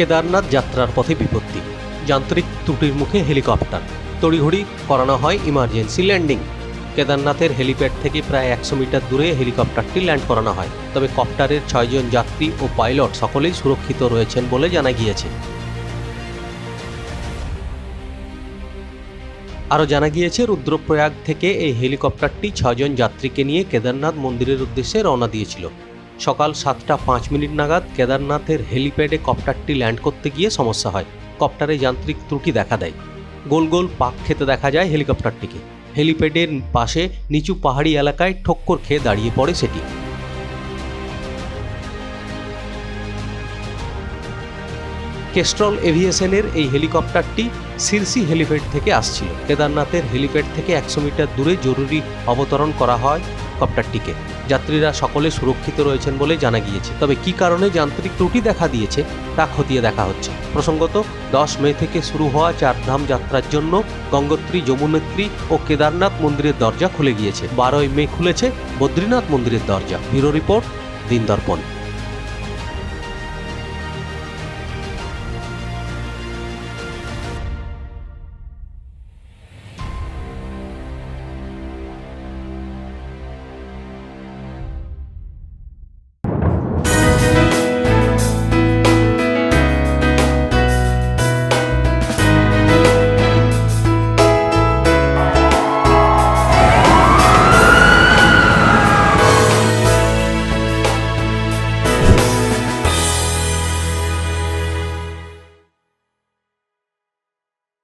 কেদারনাথ যাত্রার পথে বিপত্তি। যান্ত্রিক ত্রুটির মুখে হেলিকপ্টার। তড়িঘড়ি করানো হয় ইমার্জেন্সি ল্যান্ডিং কেদারনাথের হেলিপ্যাড থেকে প্রায় একশো মিটার দূরে হেলিকপ্টারটি ল্যান্ড করানো হয়। তবে কপ্টারের ছয়জন যাত্রী ও পাইলট সকলেই সুরক্ষিত রয়েছেন বলে জানা গিয়েছে। আরও জানা গিয়েছে, রুদ্রপ্রয়াগ থেকে এই হেলিকপ্টারটি ছজন যাত্রীকে নিয়ে কেদারনাথ মন্দিরের উদ্দেশ্যে রওনা দিয়েছিল। সকাল সাতটা পাঁচ মিনিট নাগাদ কেদারনাথের হেলিপ্যাডে কপ্টারটি ল্যান্ড করতে গিয়ে সমস্যা হয়। কপ্টারে যান্ত্রিক ত্রুটি দেখা দেয়। গোল গোল পাক খেতে দেখা যায় হেলিকপ্টারটিকে। হেলিপ্যাডের পাশে নিচু পাহাড়ি এলাকায় ঠক্কর খেয়ে দাঁড়িয়ে পড়ে সেটি। কেস্ট্রল এভিয়েশনের এই হেলিকপ্টারটি সিরসি হেলিপ্যাড থেকে আসছিল। কেদারনাথের হেলিপ্যাড থেকে একশো মিটার দূরে জরুরি অবতরণ করা হয় কপ্টারটিকে যাত্রীরা সকলে সুরক্ষিত রয়েছেন বলে জানা গিয়েছে। তবে কি কারণে যান্ত্রিক ত্রুটি দেখা দিয়েছে, তা খতিয়ে দেখা হচ্ছে। প্রসঙ্গত, দশ মে থেকে শুরু হওয়া চারধাম যাত্রার জন্য গঙ্গোত্রী, যমুনেত্রী ও কেদারনাথ মন্দিরের দরজা খুলে গিয়েছে। বারোই মে খুলেছে বদ্রীনাথ মন্দিরের দরজা। ব্যুরো রিপোর্ট দিন দর্পণ